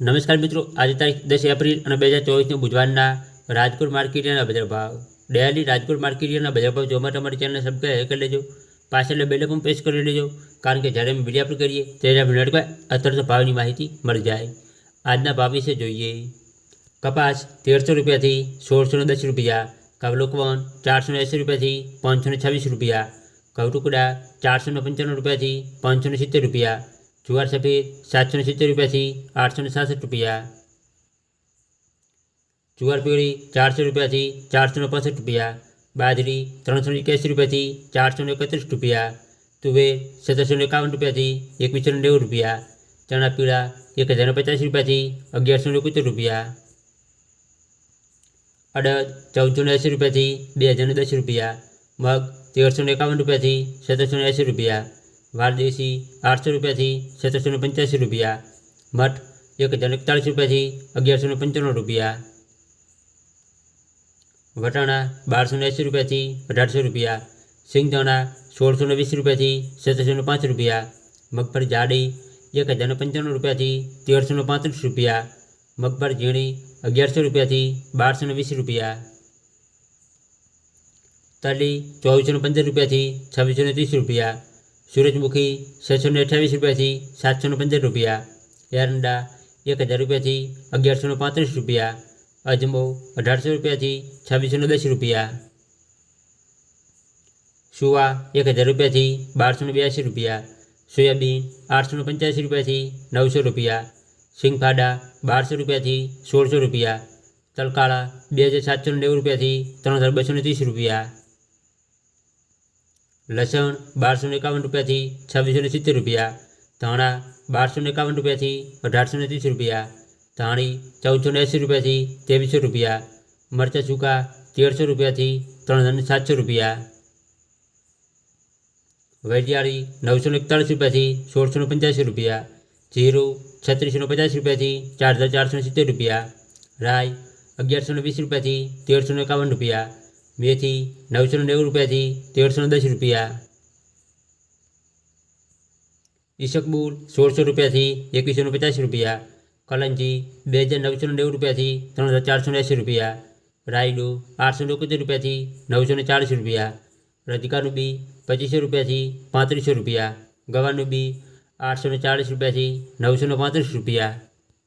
નમસ્કાર મિત્રો આજે તારીખ દસ એપ્રિલ અને બે હજાર ચોવીસના બુધવારના રાજકોટ માર્કેટના બજાર ભાવ ડેલી રાજકોટ માર્કેટના બજાર ભાવ જોવા માટે અમારી ચેનલ સબસ્ક્રાઈબ કરી લેજો પાછળ બેલ પણ પ્રેસ કરી લેજો કારણ કે જ્યારે અમે વિડીયો અપલોડ કરીએ ત્યારે આપણે નડકા અત્યારે ભાવની માહિતી મળી જાય આજના ભાવ વિશે જોઈએ કપાસ તેરસો રૂપિયાથી સોળસો ને દસ રૂપિયા કવલોકવન ચારસો ને એંસી રૂપિયાથી પાંચસો ને છવ્વીસ રૂપિયા ઘઉં ટુકડા ચારસો ને પંચાણું રૂપિયાથી પાંચસો ને સિત્તેર રૂપિયા જુવાર સફેદ સાતસો ને સિત્તેર રૂપિયાથી આઠસો ને સાસઠ રૂપિયા જુવાર પીળી ચારસો રૂપિયાથી ચારસો ને પાસઠ રૂપિયા બાજરી ત્રણસો ને એક્યાસી રૂપિયાથી ચારસો ને એકત્રીસ રૂપિયા તુવેર સત્તરસો ને એકાવન રૂપિયાથી એકવીસો ને નેવું રૂપિયા ચણા પીળા એક હજાર ને પચાસ રૂપિયાથી અગિયારસો ને એકોતેર રૂપિયા અડદ ચૌદસો ને એંસી રૂપિયાથી બે હજાર ને દસ રૂપિયા મગ તેરસો ને એકાવન રૂપિયાથી સત્તરસો ને એંસી રૂપિયા વારદેશી આઠસો રૂપિયાથી સત્તરસો ને પંચ્યાસી રૂપિયા મઠ એક હજાર એકતાળીસ રૂપિયાથી અગિયારસો ને પંચાણું રૂપિયા વટાણા બારસો ને એંસી રૂપિયાથી અઢારસો રૂપિયા સિંગદાણા સોળસો ને વીસ રૂપિયાથી સત્તરસો ને પાંચ રૂપિયા મગફળી જાડી એક હજાર ને પંચાણું રૂપિયાથી તેરસો ને પાંત્રીસ રૂપિયા મગફળી ઝીણી અગિયારસો રૂપિયાથી બારસો ને વીસ રૂપિયા તલી ચોવીસો ને પંદર રૂપિયાથી છવ્વીસો ને ત્રીસ રૂપિયા સૂરજમુખી છસો ને અઠ્યાવીસ રૂપિયાથી સાતસો ને પંદર રૂપિયા એરંડા એક હજાર રૂપિયાથી અગિયારસો ને પાંત્રીસ રૂપિયા અજમો અઢારસો રૂપિયાથી છવ્વીસો ને દસ રૂપિયા સુવા એક હજાર રૂપિયાથી બારસો ને બ્યાસી રૂપિયા સોયાબીન આઠસો ને પંચ્યાસી રૂપિયાથી નવસો રૂપિયા સિંગફાડા બારસો રૂપિયાથી સોળસો રૂપિયા તલકાળા બે હજાર સાતસો ને નેવું રૂપિયાથી ત્રણ હજાર બસો ને ત્રીસ રૂપિયા લસણ બારસો ને એકાવન રૂપિયાથી છવ્વીસો ને સિત્તેર રૂપિયા ધાણા બારસો ને એકાવન રૂપિયાથી અઢારસો ને ત્રીસ રૂપિયા ધાણી ચૌદસો ને એંસી રૂપિયાથી ત્રેવીસો રૂપિયા મરચાં સૂકા તેરસો રૂપિયાથી ત્રણ હજાર ને સાતસો રૂપિયા વૈદ્યાળી નવસો ને એકતાળીસ રૂપિયાથી સોળસો ને પંચ્યાસી રૂપિયા જીરું છત્રીસો ને પચાસ રૂપિયાથી ચાર હજાર ચારસો ને સિત્તેર રૂપિયા રાય અગિયારસો ને વીસ રૂપિયાથી તેરસો ને એકાવન રૂપિયા મેથી નવસો ને નેવું રૂપિયાથી તેરસો ને દસ રૂપિયા ઈસકબુલ સોળસો રૂપિયાથી એકવીસો ને પચાસ રૂપિયા કલંજી બે હજાર નવસો ને નેવું રૂપિયાથી ત્રણ હજાર ચારસો ને એંસી રૂપિયા રાયડો આઠસો ને એકોતેર રૂપિયાથી નવસો ને ચાળીસ રૂપિયા રજકાનું બી પચીસો રૂપિયાથી પાંત્રીસો રૂપિયા ગવાનું બી આઠસો ને ચાળીસ રૂપિયાથી નવસો ને પાંત્રીસ રૂપિયા